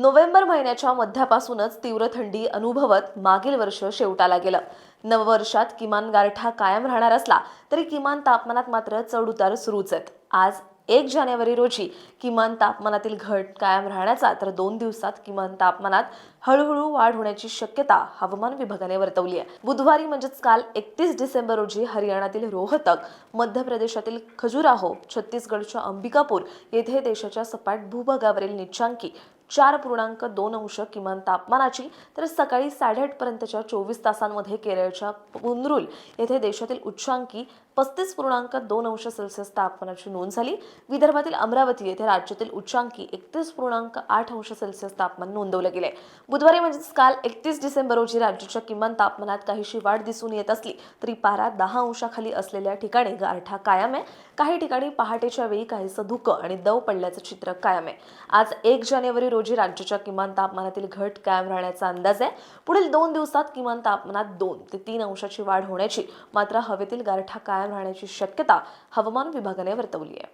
November महिन्याच्या मध्यापासूनच तीव्र थंडी अनुभवत मागील वर्ष शेवटाला गेलं. नववर्षात किमान गारठा कायम राहणार असला तरी किमान तापमानात मात्र चढउतार सुरूच आहेत. आज एक जानेवारी रोजी किमान तापमानातील घट कायम राहण्याचा तर दोन दिवसात किमान तापमानात हळूहळू वाढ होण्याची शक्यता हवामान विभागाने वर्तवली आहे. बुधवारी म्हणजेच काल एकतीस डिसेंबर रोजी हरियाणातील रोहतक मध्य प्रदेशातील खजुराहो छत्तीसगडच्या अंबिकापूर येथे देशाच्या सपाट भूभागावरील निचांकी चार पूर्णांक दोन अंश किमान तापमानाची तर सकाळी साडेआठ पर्यंतच्या चोवीस तासांमध्ये केरळच्या पुनरुल येथे देशातील उच्चांकी पस्तीस पूर्णांक दोन अंश सेल्सिअस तापमानाची नोंद झाली. विदर्भातील अमरावती येथे राज्यातील उच्चांकी एकतीस पूर्णांक आठ अंश सेल्सिअस तापमान नोंदवलं गेले बुधवारी म्हणजेच काल एकतीस डिसेंबर रोजी राज्याच्या किमान तापमानात काहीशी वाढ दिसून येत असली तरी पारा दहा अंशाखाली असलेल्या ठिकाणी गारठा कायम आहे. काही ठिकाणी पहाटेच्या वेळी काहीसं धुकं आणि दव पडल्याचं चित्र कायम आहे. आज एक जानेवारी रोजी राज्याच्या किमान तापमानातील घट कायम राहण्याचा अंदाज आहे. पुढील दोन दिवसात किमान तापमानात दोन ते तीन अंशाची वाढ होण्याची मात्र हवेतील गारठा कायम राहण्याची शक्यता हवामान विभागाने वर्तवली आहे.